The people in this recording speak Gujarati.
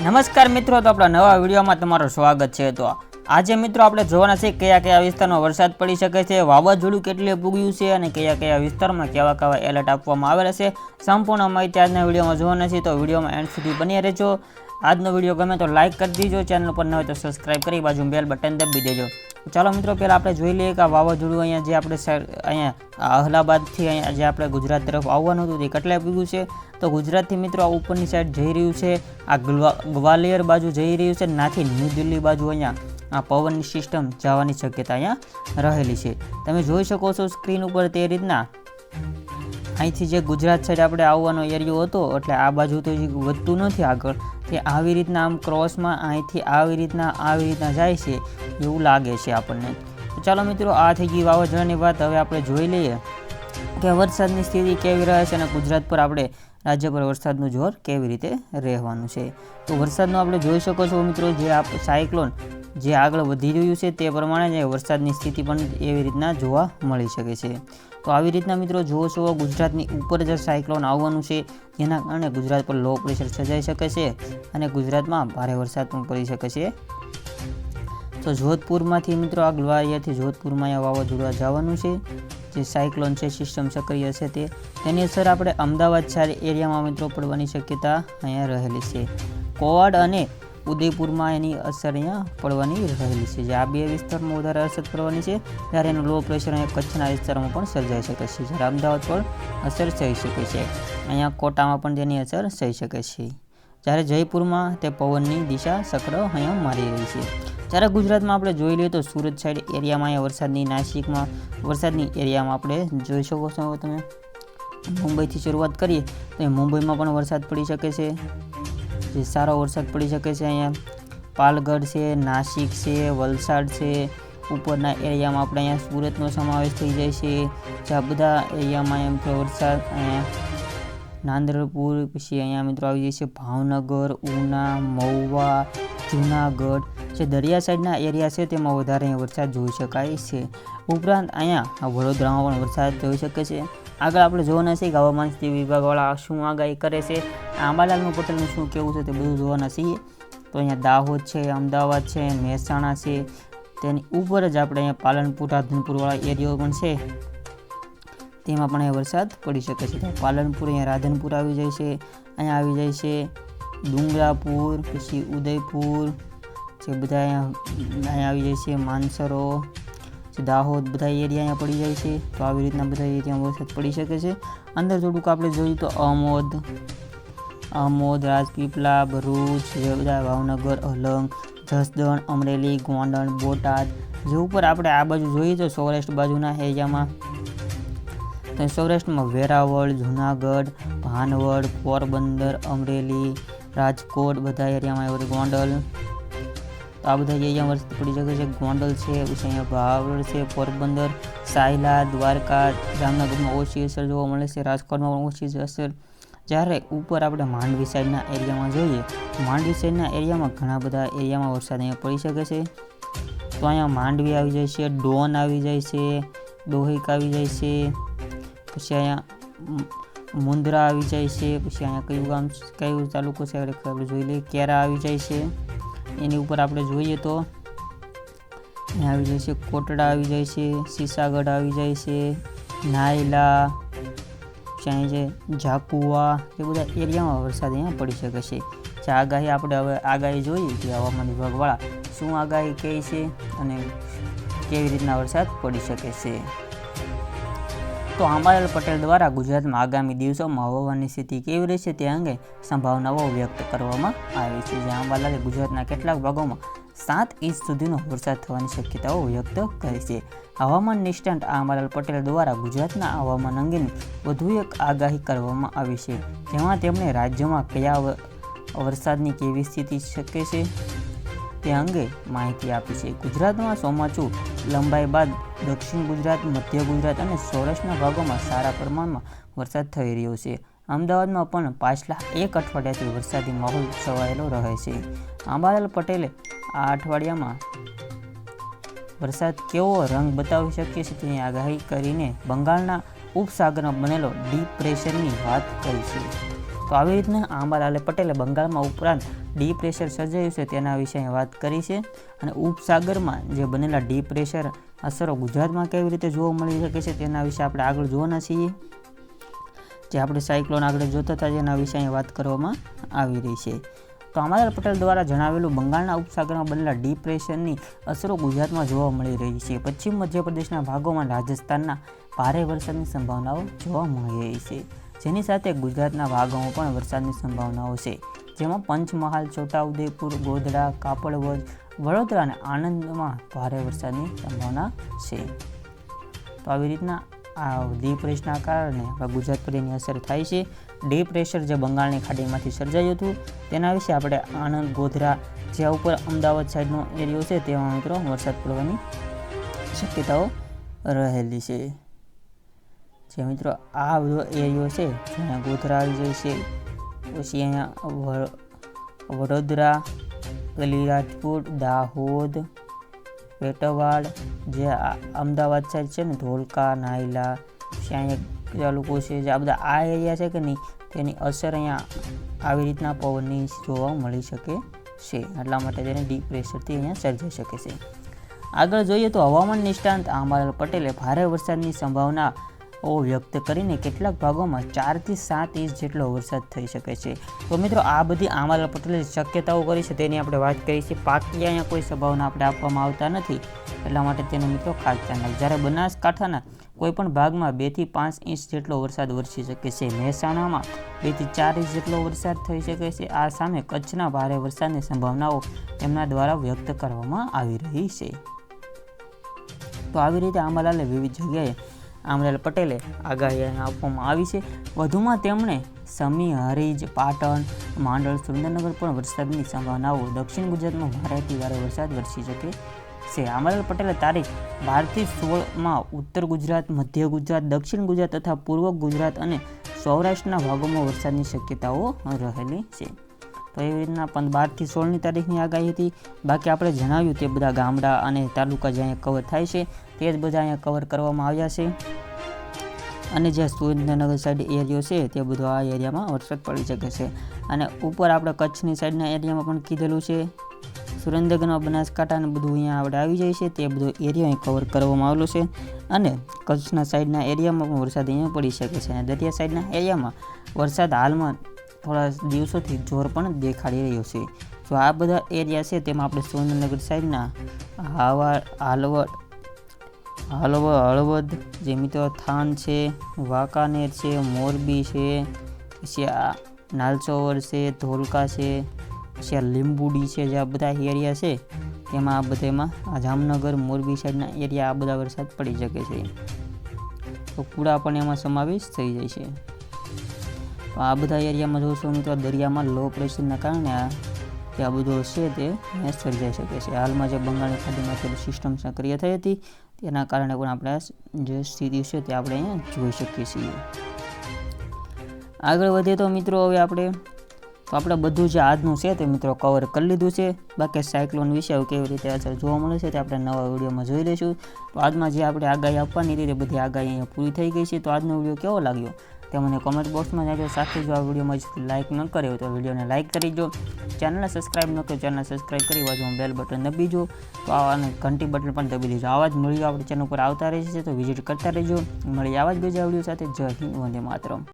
નમસ્કાર મિત્રો, તો આપણા નવા વિડીયોમાં તમારું સ્વાગત છે. તો આજે મિત્રો આપણે જોવાના છે કયા કયા વિસ્તારમાં વરસાદ પડી શકે છે, વાવાઝોડું કેટલે પૂગ્યું છે અને કયા કયા વિસ્તારમાં કેવા કેવા એલર્ટ આપવામાં આવેલા છે. સંપૂર્ણ માહિતી આજના વિડીયોમાં જોવાના છે. તો વિડીયોમાં એન્ડ સુધી બની રહેજો. આજનો વીડિયો ગમે તો લાઇક કરી દીજો. ચેનલ પર ન હોય તો સબસ્ક્રાઇબ કરી બાજુ બેલ બટન દબી દેજો. ચાલો મિત્રો, પહેલાં આપણે જોઈ લઈએ કે વાવાઝોડું અહીંયા જે આપણે અહીંયા અહલાબાદથી અહીંયા જે આપણે ગુજરાત તરફ આવવાનું હતું તે કેટલે પૂગ્યું છે? તો ગુજરાતથી મિત્રો, આ ઉપરની સાઈડ જઈ રહ્યું છે, આ ગ્વાલિયર બાજુ જઈ રહ્યું છે, નાથી ન્યૂ દિલ્હી બાજુ અહીંયા આ પવનની સિસ્ટમ જવાની શક્યતા અહીંયા રહેલી છે. તમે જોઈ શકો છો સ્ક્રીન ઉપર તે રીતના અહીંથી જે ગુજરાત સાઈડ આપણે આવવાનો એરિયો હતો, એટલે આ બાજુ તો વધતું નથી આગળ. તે આવી રીતના આમ ક્રોસમાં અહીંથી આવી રીતના આવી રીતના જાય છે, એવું લાગે છે આપણને. તો ચાલો મિત્રો, આ થઈ ગઈ વાવાઝોડાની વાત. હવે આપણે જોઈ લઈએ કે વરસાદની સ્થિતિ કેવી રહે છે અને ગુજરાત પર આપણે રાજ્ય પર વરસાદનું જોર કેવી રીતે રહેવાનું છે. તો વરસાદનું આપણે જોઈ શકો છો મિત્રો, જે આપ સાયક્લોન જે આગળ વધી રહ્યું છે તે પ્રમાણે જ વરસાદની સ્થિતિ પણ એવી રીતના જોવા મળી શકે છે. તો આવી રીતના મિત્રો જુઓ છો, ગુજરાતની ઉપર જ સાયક્લોન આવવાનું છે. જેના કારણે ગુજરાત પર લો પ્રેશર સર્જાઈ શકે છે અને ગુજરાતમાં ભારે વરસાદ પણ પડી શકે છે. તો જોધપુરમાંથી મિત્રો આ ગ્વાલિયરથી જોધપુરમાં વાવાઝોડા જવાનું છે. જે સાયક્લોન છે, સિસ્ટમ સક્રિય છે તે. તેની અસર આપણે અમદાવાદ એરિયામાં મિત્રો પડવાની શક્યતા અહીંયા રહેલી છે. કોવાડ અને ઉદયપુરમાં એની અસર અહીંયા પડવાની રહેલી છે. જે આ બે વિસ્તારમાં વધારે અસર પડવાની છે ત્યારે એનું લો પ્રેશર અહીંયા કચ્છના વિસ્તારમાં પણ સર્જાઈ શકે છે. જ્યારે અમદાવાદ પર અસર થઈ શકે છે. અહીંયા કોટામાં પણ તેની અસર થઈ શકે છે. જ્યારે જયપુરમાં તે પવનની દિશા સક્ર અહીંયા મારી રહી છે. જ્યારે ગુજરાતમાં આપણે જોઈ લઈએ તો સુરત સાઈડ એરિયામાં અહીંયા વરસાદની, નાસિકમાં વરસાદની એરિયામાં આપણે જોઈ શકો છો. તમે મુંબઈથી શરૂઆત કરીએ, તો મુંબઈમાં પણ વરસાદ પડી શકે છે. સારો વરસાદ પડી શકે છે અહીંયા. પાલગઢ છે, નાસિક છે, વલસાડ છે. ઉપરના એરિયામાં આપણે અહીંયા સુરતનો સમાવેશ થઈ જાય છે. જ્યાં બધા એરિયામાં એમ કે વરસાદ અહીંયા નાંદરપુર, પછી અહીંયા મિત્રો આવી જાય છે ભાવનગર, ઉના, મહુવા, જુનાગઢ. જે દરિયા સાઈડના એરિયા છે તેમાં વધારે અહીંયા વરસાદ જોઈ શકાય છે. ઉપરાંત અહીંયા વડોદરામાં પણ વરસાદ જોઈ શકે છે. આગળ આપણે જોવાના છે કે હવામાન સ્થિતિ વિભાગવાળા શું આગાહી કરે છે. આંબાલાલનું પટેલનું શું કહેવું છે તે બધું જોવાના છીએ. તો અહીંયા દાહોદ છે, અમદાવાદ છે, મહેસાણા છે. તેની ઉપર જ આપણે અહીંયા પાલનપુર, રાધનપુરવાળા એરિયો પણ છે. તેમાં પણ અહીંયા વરસાદ પડી શકે છે. તો પાલનપુર અહીંયા રાધનપુર આવી જાય છે, અહીંયા આવી જાય છે. ડુંગરાપુર, પછી ઉદયપુર, જે બધા અહીંયા અહીંયા આવી જાય છે માનસરો દાહોદ બધા એરિયા અહીંયા પડી જાય છે, તો આવી રીતના બધા એરિયામાં વરસાદ પડી શકે છે. અંદર થોડુંક આપણે જોઈએ તો અમોદ અમોદ રાજપીપળા ભરૂચ જે ભાવનગર, અલંગ, જસદણ, અમરેલી, ગોંડલ, બોટાદ, જે ઉપર આપણે આ બાજુ જોઈએ તો સૌરાષ્ટ્ર બાજુના એરિયામાં. તો સૌરાષ્ટ્રમાં વેરાવળ, જુનાગઢ, ભાનવડ, પોરબંદર, અમરેલી, રાજકોટ બધા એરિયામાં ગોંડલ આ બધા એરિયામાં વરસાદ પડી શકે છે, ગોંડલ છે, પછી અહીંયા ભાવડ છે, પોરબંદર, સાયલા, દ્વારકા, જામનગરમાં ઓછી અસર જોવા મળે છે, રાજકોટમાં પણ ઓછી અસર. જ્યારે ઉપર આપણે માંડવી સાઈડના એરિયામાં જોઈએ, માંડવી સાઈડના એરિયામાં ઘણા બધા એરિયામાં વરસાદ અહીંયા પડી શકે છે. તો અહીંયા માંડવી આવી જાય છે, ડોન આવી જાય છે, ડોહિક આવી જાય છે, પછી અહીંયા મુંદ્રા આવી જાય છે, પછી અહીંયા કયું ગામ, કયું તાલુકો છે આપણે જોઈ લઈએ કેરા આવી જાય છે. એની ઉપર આપણે જોઈએ તો આવી જાય છે, કોટડા આવી જાય છે, સીસાગઢ આવી જાય છે, નાયલા પછી જે છે ઝાપુવા એ બધા એરિયામાં વરસાદ અહીંયા પડી શકે છે. જે આગાહી આપણે હવે આગાહી જોઈએ કે હવામાન વિભાગવાળા શું આગાહી કહે છે અને કેવી રીતના વરસાદ પડી શકે છે. તો આંબાલાલ પટેલ દ્વારા ગુજરાતમાં આગામી દિવસોમાં હવામાનની સ્થિતિ કેવી રહેશે તે અંગે સંભાવનાઓ વ્યક્ત કરવામાં આવી છે, જ્યાં આંબાલાલે ગુજરાતના કેટલાક ભાગોમાં સાત ઇંચ સુધીનો વરસાદ થવાની શક્યતાઓ વ્યક્ત કરી છે. હવામાન નિષ્ણાંત આંબાલાલ પટેલ દ્વારા ગુજરાતના હવામાન અંગેની વધુ એક આગાહી કરવામાં આવી છે, જેમાં તેમણે રાજ્યમાં કયા વરસાદની કેવી સ્થિતિ શકે છે તે અંગે માહિતી આપી છે. ગુજરાતમાં ચોમાસું લંબાઈ બાદ દક્ષિણ ગુજરાત, મધ્ય ગુજરાત અને સૌરાષ્ટ્રના ભાગોમાં સારા પ્રમાણમાં વરસાદ થઈ રહ્યો છે. અમદાવાદમાં પણ પાછલા એક અઠવાડિયાથી વરસાદી માહોલ છવાયેલો રહે છે. આંબાલાલ પટેલે આ અઠવાડિયામાં વરસાદ કેવો રંગ બતાવી શકીએ છે તેની આગાહી કરીને બંગાળના ઉપસાગરમાં બનેલો ડીપ પ્રેશરની વાત કરી છે. તો આવી રીતના આંબાલાલે પટેલે બંગાળમાં ઉપરાંત ડી પ્રેશર સર્જાયું છે તેના વિશે વાત કરી છે. અને ઉપસાગરમાં જે બનેલા ડી પ્રેશર અસરો ગુજરાતમાં કેવી રીતે જોવા મળી શકે છે તેના વિશે આપણે આગળ જોવાના છીએ. જે આપણે સાયક્લોન આગળ જોતા હતા જેના વિશે અહીં વાત કરવામાં આવી રહી છે. તો આંબાલાલ પટેલ દ્વારા જણાવેલું બંગાળના ઉપસાગરમાં બનેલા ડિપ્રેશનની અસરો ગુજરાતમાં જોવા મળી રહી છે. પશ્ચિમ મધ્યપ્રદેશના ભાગોમાં રાજસ્થાનના ભારે વરસાદની સંભાવનાઓ જોવા મળી રહી છે. જેની સાથે ગુજરાતના ભાગોમાં પણ વરસાદની સંભાવનાઓ છે. જેમાં પંચમહાલ, છોટાઉદેપુર, ગોધરા કાપડવજ વડોદરા અને આણંદમાં ભારે વરસાદની સંભાવના છે. તો આવી રીતના આ ડિપ્રેશનના કારણે ગુજરાત પર એની અસર થાય છે. ડી પ્રેશર જે બંગાળની ખાડીમાંથી સર્જાયું હતું, તેના વિશે આપણે આણંદ, ગોધરા જ્યાં ઉપર અમદાવાદ સાઈડનો એરિયો છે, તેમાં મિત્રો વરસાદ પડવાની શક્યતાઓ રહેલી છે. જે મિત્રો. આ બધો એરિયો છે જ્યાં ગોધરા જાય છે, પછી અહીંયા વડોદરા વડોદરા અલીરાજપુર દાહોદ, પેટવાડ, જે અમદાવાદ સાઈડ છે ને, ધોલકા, નાયલા અહીંયા બીજા લોકો છે, જે આ બધા આ એરિયા છે કે નહીં, તેની અસર અહીંયા આવી રીતના પવનની જોવા મળી શકે છે. એટલા માટે તેને ડીપ પ્રેશરથી અહીંયા સર્જાઈ શકે છે. આગળ જોઈએ તો હવામાન નિષ્ણાંત આંબાલાલ પટેલે ભારે વરસાદની સંભાવના ઓ વ્યક્ત કરીને કેટલાક ભાગોમાં ચારથી સાત ઇંચ જેટલો વરસાદ થઈ શકે છે. તો મિત્રો, આ બધી આંબાલાલ પટેલે શક્યતાઓ કરી છે તેની આપણે વાત કરી છે. પાકી અહીંયા કોઈ સંભાવના આપણે આપવામાં આવતા નથી. એટલા માટે તેનો મિત્રો ખાસ ધ્યાન રાખજો. જ્યારે બનાસકાંઠાના કોઈપણ ભાગમાં બેથી પાંચ ઇંચ જેટલો વરસાદ વરસી શકે છે. મહેસાણામાં બેથી ચાર ઇંચ જેટલો વરસાદ થઈ શકે છે. આ સામે કચ્છના ભારે વરસાદની સંભાવનાઓ તેમના દ્વારા વ્યક્ત કરવામાં આવી રહી છે. તો આવી રીતે આંબાલાલે વિવિધ જગ્યાએ આંબાલાલ પટેલે આગાહી આપવામાં આવી છે. વધુમાં તેમણે સમી, હરીજ, પાટણ માંડળ સુરેન્દ્રનગર પણ વરસાદની સંભાવનાઓ દક્ષિણ ગુજરાતમાં ભારેથી ભારે વરસાદ વરસી શકે છે. આમરેલ પટેલે તારીખ બારથી સોળમાં ઉત્તર ગુજરાત, મધ્ય ગુજરાત, દક્ષિણ ગુજરાત તથા પૂર્વ ગુજરાત અને સૌરાષ્ટ્રના ભાગોમાં વરસાદની શક્યતાઓ રહેલી છે. તો એવી રીતના પણ બારથી સોળની તારીખની આગાહી હતી. બાકી આપણે જણાવ્યું તે બધા ગામડા અને તાલુકા જે અહીંયા કવર થાય છે, તે જ બધા અહીંયા કવર કરવામાં આવ્યા છે. અને જે સુરેન્દ્રનગર સાઈડ એરિયો છે, તે બધો આ એરિયામાં વરસાદ પડી શકે છે. અને ઉપર આપણે કચ્છની સાઈડના એરિયામાં પણ કીધેલું છે. સુરેન્દ્રનગર બનાસકાંઠા અને બધું અહીંયા આપણે આવી જાય છે, તે બધો એરિયા અહીં કવર કરવામાં આવેલો છે. અને કચ્છના સાઈડના એરિયામાં પણ વરસાદ અહીંયા પડી શકે છે. અને દરિયા સાઈડના એરિયામાં વરસાદ હાલમાં થોડા દિવસોથી જોર પણ દેખાડી રહ્યો છે. જો આ બધા એરિયા છે, તેમાં આપણે સુરેન્દ્રનગર સાઈડના હાવા હાલવડ હળવ હળવદ જે મિત્રો થાન છે, વાંકાનેર છે, મોરબી છે, પછી આ નાલચોવર છે, ધોલકા છે, પછી આ લીંબુડી છે જે આ બધા એરિયા છે, તેમાં આ બધામાં આ જામનગર, મોરબી સાઈડના એરિયા આ બધા વરસાદ પડી શકે છે. તો કુડા પણ એમાં સમાવેશ થઈ જાય છે. તો આ બધા એરિયામાં જોશો મિત્રો, દરિયામાં લો પ્રેશરના કારણે આ જે આ બધું છે તે સર્જાઈ શકે છે. હાલમાં જે બંગાળની ખાડીમાં સિસ્ટમ સક્રિય થઈ હતી, તેના કારણે પણ આપણે જે સ્થિતિ છે તે આપણે અહીંયા જોઈ શકીએ છીએ. આગળ વધીએ તો મિત્રો, હવે આપણે, તો આપણે બધું જે આજનું છે તે મિત્રો કવર કરી લીધું છે. બાકી સાયક્લોન વિશે કેવી રીતે અસર જોવા મળે છે તે આપણે નવા વિડીયોમાં જોઈ લઈશું. તો આજમાં જે આપણે આગાહી આપવાની હતી તે બધી આગાહી અહીંયા પૂરી થઈ ગઈ છે. તો આજનો વીડિયો કેવો લાગ્યો? તે મને કોમેન્ટ બોક્સમાં જાજો. સાથે જો આ વિડીયોમાં હજી લાઇક ન કર્યો તો વિડીયોને લાઇક કરી દો. ચેનલને સબસ્ક્રાઈબ ન કર્યો ચેનલ સબસ્ક્રાઇબ કરી બાજુમાં બેલ બટન દબી જો તો અને ઘંટી બટન પણ દબી દેજો. આવા જ મળીએ આપણી ચેનલ ઉપર આવતા રહે છે તો વિઝિટ કરતા રહેજો. મળી આવા જ બીજા વીડિયો સાથે. જય હિન્દ, વંદે માતરમ.